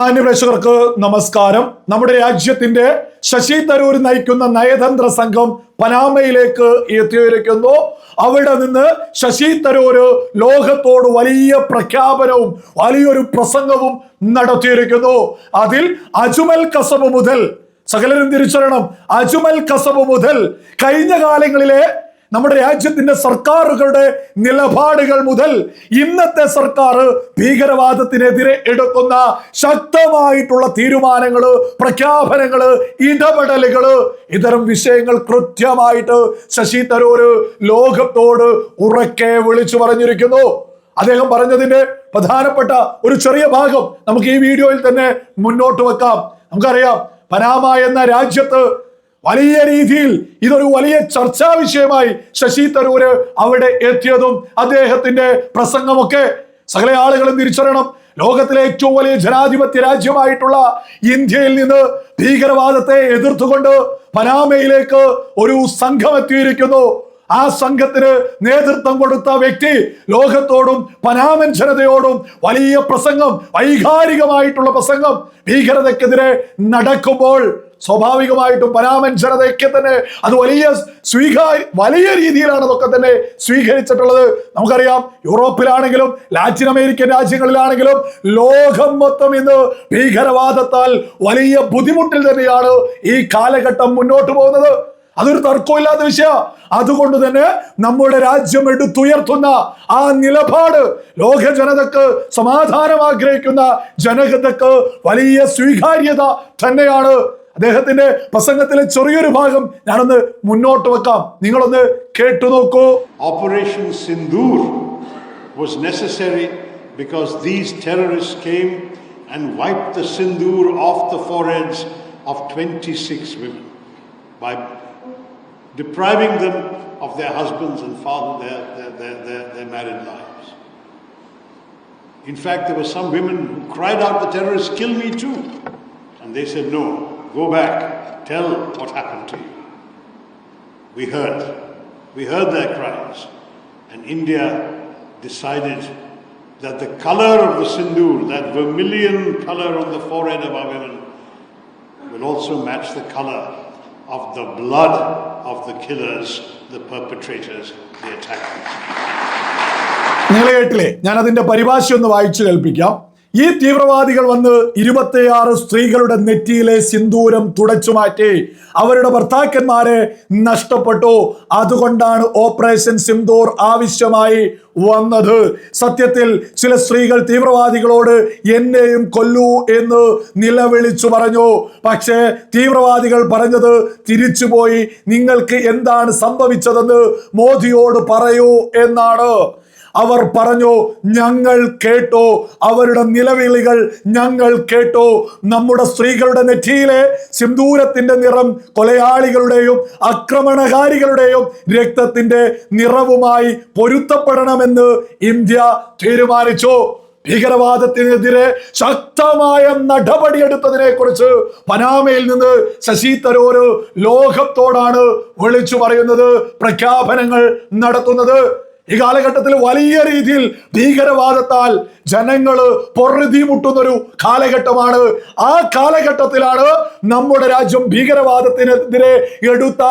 മാന്യപ്രേക്ഷകർക്ക് നമസ്കാരം. നമ്മുടെ രാജ്യത്തിന്റെ ശശി തരൂർ നയിക്കുന്ന നയതന്ത്ര സംഘം പനാമയിലേക്ക് എത്തിയിരിക്കുന്നു. അവിടെ നിന്ന് ശശി തരൂര് ലോകത്തോട് വലിയ പ്രഖ്യാപനവും വലിയൊരു പ്രസംഗവും നടത്തിയിരിക്കുന്നു. അതിൽ അജുമൽ കസബ് മുതൽ സകലരും തിരിച്ചറിയണം. അജുമൽ കസബ് മുതൽ കഴിഞ്ഞ കാലങ്ങളിലെ നമ്മുടെ രാജ്യത്തിന്റെ സർക്കാരുകളുടെ നിലപാടുകൾ മുതൽ ഇന്നത്തെ സർക്കാർ ഭീകരവാദത്തിനെതിരെ എടുക്കുന്ന ശക്തമായിട്ടുള്ള തീരുമാനങ്ങൾ പ്രഖ്യാപനങ്ങൾ ഇടപെടലുകൾ ഇത്തരം വിഷയങ്ങൾ കൃത്യമായിട്ട് ശശി തരൂർ ലോകത്തോട് ഉറക്കെ വിളിച്ചു പറഞ്ഞിരിക്കുന്നു. അദ്ദേഹം പറഞ്ഞതിന്റെ പ്രധാനപ്പെട്ട ഒരു ചെറിയ ഭാഗം നമുക്ക് ഈ വീഡിയോയിൽ തന്നെ മുന്നോട്ട് വെക്കാം. നമുക്കറിയാം പനാമ എന്ന രാജ്യത്ത് വലിയ രീതിയിൽ ഇതൊരു വലിയ ചർച്ചാ വിഷയമായി ശശി തരൂര് അവിടെ എത്തിയതും അദ്ദേഹത്തിന്റെ പ്രസംഗമൊക്കെ സകല ആളുകളും തിരിച്ചറിയണം. ലോകത്തിലെ ഏറ്റവും വലിയ ജനാധിപത്യ രാജ്യമായിട്ടുള്ള ഇന്ത്യയിൽ നിന്ന് ഭീകരവാദത്തെ എതിർത്തുകൊണ്ട് പനാമയിലേക്ക് ഒരു സംഘം എത്തിയിരിക്കുന്നു. ആ സംഘത്തിന് നേതൃത്വം കൊടുത്ത വ്യക്തി ലോകത്തോടും പനാമൻ ജനതയോടും വലിയ പ്രസംഗം വൈകാരികമായിട്ടുള്ള പ്രസംഗം ഭീകരതക്കെതിരെ നടക്കുമ്പോൾ സ്വാഭാവികമായിട്ടും പനാമൻ ജനതയ്ക്ക് തന്നെ അത് വലിയ സ്വീകാര്യ വലിയ രീതിയിലാണ് അതൊക്കെ തന്നെ സ്വീകരിച്ചിട്ടുള്ളത്. നമുക്കറിയാം യൂറോപ്പിലാണെങ്കിലും ലാറ്റിൻ അമേരിക്കൻ രാജ്യങ്ങളിലാണെങ്കിലും ലോകം മൊത്തം ഇന്ന് ഭീകരവാദത്താൽ വലിയ ബുദ്ധിമുട്ടിൽ തന്നെയാണ് ഈ കാലഘട്ടം മുന്നോട്ട് പോകുന്നത്. അതൊരു തർക്കമില്ലാത്ത വിഷയ. അതുകൊണ്ട് തന്നെ നമ്മുടെ രാജ്യം എടുത്തുയർത്തുന്ന ആ നിലപാട് ലോക ജനതക്ക് സമാധാനം ആഗ്രഹിക്കുന്ന ജനതക്ക് വലിയ സ്വീകാര്യത തന്നെയാണ്. അദ്ദേഹത്തിന്റെ പ്രസംഗത്തിലെ ചെറിയൊരു ഭാഗം ഞാനൊന്ന് മുന്നോട്ട് വെക്കാം. നിങ്ങളൊന്ന് കേട്ടു നോക്കൂ. Operation Sindoor was necessary because these terrorist came and wipe the sindoor of the foreheads of twenty six by depriving them of the husbands and father the married life in fact there was some women who cried out the terrorist kill me too and they said no go back, tell what happened to you. We heard. We heard their cries. And India decided that the color of the sindoor, that vermilion color on the forehead of our women, will also match the color of the blood of the killers, the perpetrators, the attackers. നിങ്ങൾ കേട്ടില്ലേ ഞാൻ അതിന്റെ പരിഭാഷ ഒന്ന് വായിച്ചു കേൾപ്പിക്കാം ഈ തീവ്രവാദികൾ വന്ന് ഇരുപത്തിയാറ് സ്ത്രീകളുടെ നെറ്റിയിലെ സിന്ദൂരം തുടച്ചു മാറ്റി അവരുടെ ഭർത്താക്കന്മാരെ നഷ്ടപ്പെട്ടു. അതുകൊണ്ടാണ് ഓപ്പറേഷൻ സിന്ദൂർ ആവശ്യമായി വന്നത്. സത്യത്തിൽ ചില സ്ത്രീകൾ തീവ്രവാദികളോട് എന്നെയും കൊല്ലൂ എന്ന് നിലവിളിച്ചു പറഞ്ഞു. പക്ഷേ തീവ്രവാദികൾ പറഞ്ഞത് തിരിച്ചുപോയി. നിങ്ങൾക്ക് എന്താണ് സംഭവിച്ചതെന്ന് മോദിയോട് പറയൂ എന്നാണ്. അവർ പറഞ്ഞു ഞങ്ങൾ കേട്ടോ. അവരുടെ നിലവിളികൾ ഞങ്ങൾ കേട്ടോ. നമ്മുടെ സ്ത്രീകളുടെ നെറ്റിയിലെ സിന്ദൂരത്തിന്റെ നിറം കൊലയാളികളുടെയും ആക്രമണകാരികളുടെയും രക്തത്തിന്റെ നിറവുമായി പൊരുത്തപ്പെടണമെന്ന് ഇന്ത്യ തീരുമാനിച്ചു. ഭീകരവാദത്തിനെതിരെ ശക്തമായ നടപടിയെടുത്തതിനെ കുറിച്ച് പനാമയിൽ നിന്ന് ശശി തരൂര് ലോകത്തോടാണ് വിളിച്ചു പറയുന്നത് പ്രഖ്യാപനങ്ങൾ നടത്തുന്നത്. ഈ കാലഘട്ടത്തിൽ വലിയ രീതിയിൽ ഭീകരവാദത്താൽ ജനങ്ങൾ പൊറുതി മുട്ടുന്നൊരു കാലഘട്ടമാണ്. ആ കാലഘട്ടത്തിലാണ് നമ്മുടെ രാജ്യം ഭീകരവാദത്തിനെതിരെ എടുത്ത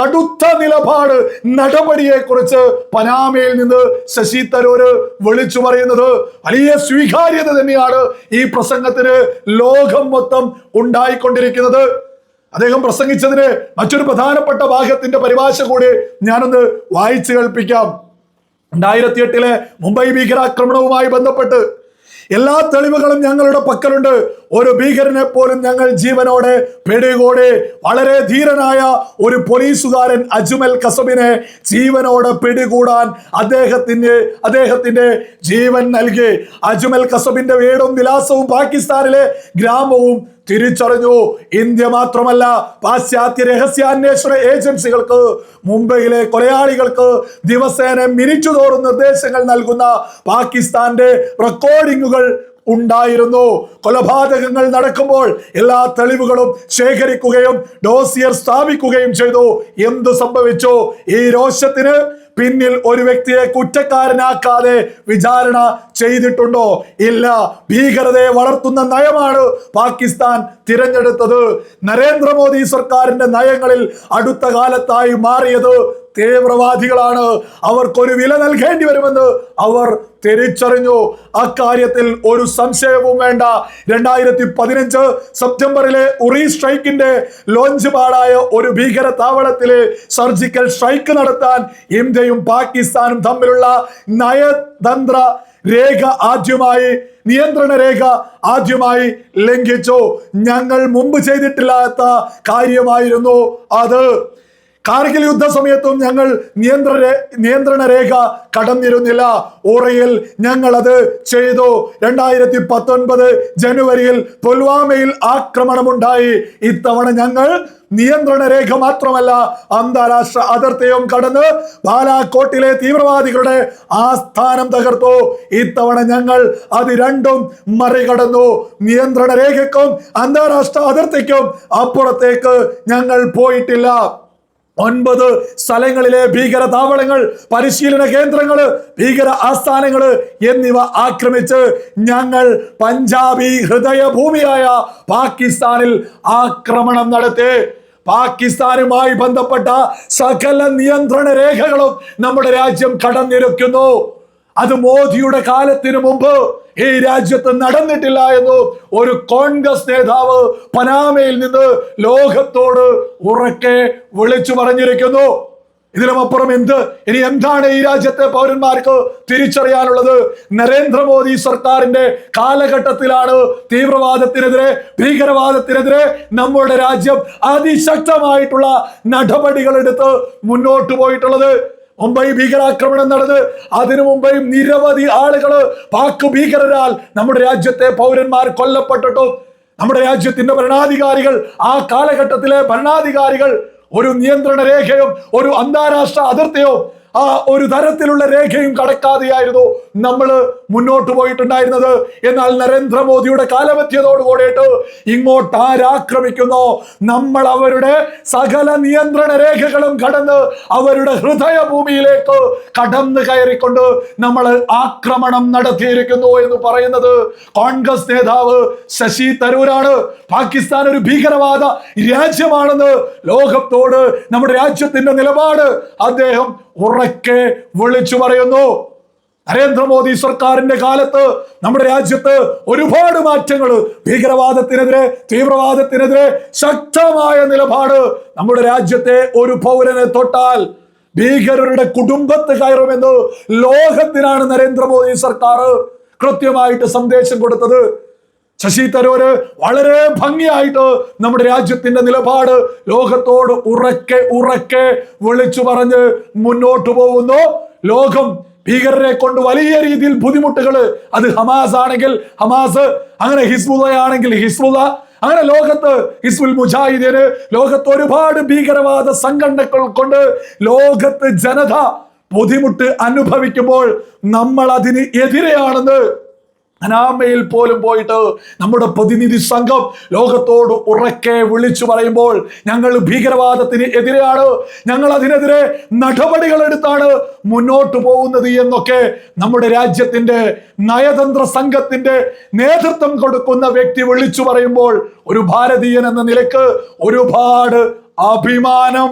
കടുത്ത നിലപാട് നടപടിയെ കുറിച്ച് പനാമയിൽ നിന്ന് ശശി തരൂര് വിളിച്ചു പറയുന്നത്. വലിയ സ്വീകാര്യത തന്നെയാണ് ഈ പ്രസംഗത്തിന് ലോകം മൊത്തം ഉണ്ടായിക്കൊണ്ടിരിക്കുന്നത്. അദ്ദേഹം പ്രസംഗിച്ചതിന് മറ്റൊരു പ്രധാനപ്പെട്ട ഭാഗത്തിന്റെ പരിഭാഷ കൂടി ഞാനൊന്ന് വായിച്ചു കേൾപ്പിക്കാം. രണ്ടായിരത്തി എട്ടിലെ മുംബൈ ഭീകരാക്രമണവുമായി ബന്ധപ്പെട്ട് എല്ലാ തെളിവുകളും ഞങ്ങളുടെ പക്കലുണ്ട്. ഒരു ഭീകരനെ പോലും ഞങ്ങൾ ജീവനോടെ പിടികൂടി വളരെ ധീരനായ ഒരു പോലീസുകാരൻ അജ്മൽ കസബിനെ ജീവനോടെ പിടികൂടാൻ അദ്ദേഹത്തിന് അദ്ദേഹത്തിന്റെ ജീവൻ നൽകി. അജ്മൽ കസബിന്റെ വീടും വിലാസവും പാകിസ്ഥാനിലെ ഗ്രാമവും തിരിച്ചറിഞ്ഞു. ഇന്ത്യ മാത്രമല്ല പാശ്ചാത്യ രഹസ്യാന്വേഷണ ഏജൻസികൾക്ക് മുംബൈയിലെ കൊലയാളികൾക്ക് ദിവസേന മിനിച്ചു തോറും നിർദ്ദേശങ്ങൾ നൽകുന്ന പാകിസ്ഥാന്റെ റെക്കോർഡിങ്ങുകൾ ഉണ്ടായിരുന്നു. കൊലപാതകങ്ങൾ നടക്കുമ്പോൾ എല്ലാ തെളിവുകളും ശേഖരിക്കുകയും ഡോസിയർ സ്ഥാപിക്കുകയും ചെയ്തു. എന്തു സംഭവിച്ചു? ഈ രോഷത്തിന് പിന്നിൽ ഒരു വ്യക്തിയെ കുറ്റക്കാരനാക്കാതെ വിചാരണ ചെയ്തിട്ടുണ്ടോ? ഇല്ല. ഭീകരതയെ വളർത്തുന്ന നയമാണ് പാകിസ്ഥാൻ തിരഞ്ഞെടുത്തത്. നരേന്ദ്രമോദി സർക്കാരിന്റെ നയങ്ങളിൽ അടുത്ത കാലത്തായി മാറിയത് തീവ്രവാദികളാണ്. അവർക്കൊരു വില നൽകേണ്ടി വരുമെന്ന് അവർ തിരിച്ചറിഞ്ഞു. അക്കാര്യത്തിൽ ഒരു സംശയവും വേണ്ട. രണ്ടായിരത്തി പതിനഞ്ച് സെപ്റ്റംബറിലെ ഉറി സ്ട്രൈക്കിന്റെ ലോഞ്ച് പാടായ ഒരു ഭീകര താവളത്തിലെ സർജിക്കൽ സ്ട്രൈക്ക് നടത്താൻ ഇന്ത്യയും പാകിസ്ഥാനും തമ്മിലുള്ള നയതന്ത്ര രേഖ ആദ്യമായി നിയന്ത്രണ രേഖ ആദ്യമായി ലംഘിച്ചു. ഞങ്ങൾ മുമ്പ് ചെയ്തിട്ടില്ലാത്ത കാര്യമായിരുന്നു അത്. കാർഗിൽ യുദ്ധ സമയത്തും ഞങ്ങൾ നിയന്ത്രണ നിയന്ത്രണ രേഖ കടന്നിരുന്നില്ല. ഓറയിൽ ഞങ്ങൾ അത് ചെയ്തു. രണ്ടായിരത്തി പത്തൊൻപത് ജനുവരിയിൽ പുൽവാമയിൽ ആക്രമണമുണ്ടായി. ഇത്തവണ ഞങ്ങൾ നിയന്ത്രണ രേഖ മാത്രമല്ല അന്താരാഷ്ട്ര അതിർത്തിയും കടന്ന് ബാലാക്കോട്ടിലെ തീവ്രവാദികളുടെ ആസ്ഥാനം തകർത്തു. ഇത്തവണ ഞങ്ങൾ അത് രണ്ടും മറികടന്നു. നിയന്ത്രണ രേഖയ്ക്കും അന്താരാഷ്ട്ര അതിർത്തിക്കും അപ്പുറത്തേക്ക് ഞങ്ങൾ പോയിട്ടില്ല. ഒൻപത് സ്ഥലങ്ങളിലെ ഭീകര താവളങ്ങൾ പരിശീലന കേന്ദ്രങ്ങൾ ഭീകര ആസ്ഥാനങ്ങൾ എന്നിവ ആക്രമിച്ച് ഞങ്ങൾ പഞ്ചാബി ഹൃദയഭൂമിയായ പാകിസ്ഥാനിൽ ആക്രമണം നടത്തി. പാകിസ്ഥാനുമായി ബന്ധപ്പെട്ട സകല നിയന്ത്രണ രേഖകളും നമ്മുടെ രാജ്യം കടന്നിരിക്കുന്നു. അത് മോദിയുടെ കാലത്തിനു മുമ്പ് ഈ രാജ്യത്ത് നടന്നിട്ടില്ല എന്ന് ഒരു കോൺഗ്രസ് നേതാവ് പനാമയിൽ നിന്ന് ലോകത്തോട് ഉറക്കെ വിളിച്ചു പറഞ്ഞിരിക്കുന്നു. ഇതിലുമപ്പുറം എന്ത്? ഇനി എന്താണ് ഈ രാജ്യത്തെ പൗരന്മാർക്ക് തിരിച്ചറിയാനുള്ളത്? നരേന്ദ്രമോദി സർക്കാരിന്റെ കാലഘട്ടത്തിലാണ് തീവ്രവാദത്തിനെതിരെ ഭീകരവാദത്തിനെതിരെ നമ്മുടെ രാജ്യം അതിശക്തമായിട്ടുള്ള നടപടികൾ എടുത്ത് മുന്നോട്ട് പോയിട്ടുള്ളത്. മുംബൈ ഭീകരാക്രമണം നടന്ന് അതിനു മുമ്പേയും നിരവധി ആളുകൾ പാക് ഭീകരരാൽ നമ്മുടെ രാജ്യത്തെ പൗരന്മാർ കൊല്ലപ്പെട്ടിട്ടും നമ്മുടെ രാജ്യത്തിന്റെ ഭരണാധികാരികൾ ആ കാലഘട്ടത്തിലെ ഭരണാധികാരികൾ ഒരു നിയന്ത്രണ രേഖയോ ഒരു അന്താരാഷ്ട്ര അതിർത്തിയോ ആ ഒരു തരത്തിലുള്ള രേഖയും കടക്കാതെയായിരുന്നു നമ്മൾ മുന്നോട്ട് പോയിട്ടുണ്ടായിരുന്നത്. എന്നാൽ നരേന്ദ്രമോദിയുടെ കാലമെത്തിയതോടുകൂടിയിട്ട് കൂടിയിട്ട് ഇങ്ങോട്ട് ആരാക്രമിക്കുന്നു? നമ്മൾ അവരുടെ സകല നിയന്ത്രണ രേഖകളും കടന്ന് അവരുടെ ഹൃദയഭൂമിയിലേക്ക് കടന്നു കയറിക്കൊണ്ട് നമ്മൾ ആക്രമണം നടത്തിയിരിക്കുന്നു എന്ന് പറയുന്നത് കോൺഗ്രസ് നേതാവ് ശശി തരൂരാണ്. പാകിസ്ഥാൻ ഒരു ഭീകരവാദ രാജ്യമാണെന്ന് ലോകത്തോട് നമ്മുടെ രാജ്യത്തിന്റെ നിലപാട് അദ്ദേഹം ഉറക്കെ വിളിച്ചു പറയുന്നു. നരേന്ദ്രമോദി സർക്കാരിന്റെ കാലത്ത് നമ്മുടെ രാജ്യത്ത് ഒരുപാട് മാറ്റങ്ങൾ ഭീകരവാദത്തിനെതിരെ തീവ്രവാദത്തിനെതിരെ ശക്തമായ നിലപാട് നമ്മുടെ രാജ്യത്തെ ഒരു പൗരനെ തൊട്ടാൽ ഭീകരരുടെ കുടുംബത്ത് കയറുമെന്ന് ലോകത്തിനാണ് നരേന്ദ്രമോദി സർക്കാർ കൃത്യമായിട്ട് സന്ദേശം കൊടുത്തത്. ശശി തരൂര് വളരെ ഭംഗിയായിട്ട് നമ്മുടെ രാജ്യത്തിന്റെ നിലപാട് ലോകത്തോട് ഉറക്കെ ഉറക്കെ വിളിച്ചു പറഞ്ഞ് മുന്നോട്ട് പോകുന്നു. ലോകം ഭീകരരെ കൊണ്ട് വലിയ രീതിയിൽ ബുദ്ധിമുട്ടുകൾ. അത് ഹമാസ് ആണെങ്കിൽ ഹമാസ് അങ്ങനെ ഹിസ്ബുദ ആണെങ്കിൽ ഹിസ്ബുദ അങ്ങനെ ലോകത്ത് ഹിസ്ബുൽ മുജാഹിദീന് ലോകത്ത് ഒരുപാട് ഭീകരവാദ സംഘടനകൾ കൊണ്ട് ലോകത്ത് ജനത ബുദ്ധിമുട്ട് അനുഭവിക്കുമ്പോൾ നമ്മൾ അതിന് എതിരെയാണെന്ന് അനാമയിൽ പോലും പോയിട്ട് നമ്മുടെ പ്രതിനിധി സംഘം ലോകത്തോട് ഉറക്കെ വിളിച്ചു പറയുമ്പോൾ ഞങ്ങൾ ഭീകരവാദത്തിന് എതിരെയാണ്. ഞങ്ങൾ അതിനെതിരെ നടപടികൾ എടുത്താണ് മുന്നോട്ട് പോകുന്നത് എന്നൊക്കെ നമ്മുടെ രാജ്യത്തിന്റെ നയതന്ത്ര സംഘത്തിന്റെ നേതൃത്വം കൊടുക്കുന്ന വ്യക്തി വിളിച്ചു പറയുമ്പോൾ ഒരു ഭാരതീയൻ എന്ന നിലയ്ക്ക് ഒരുപാട് അഭിമാനം.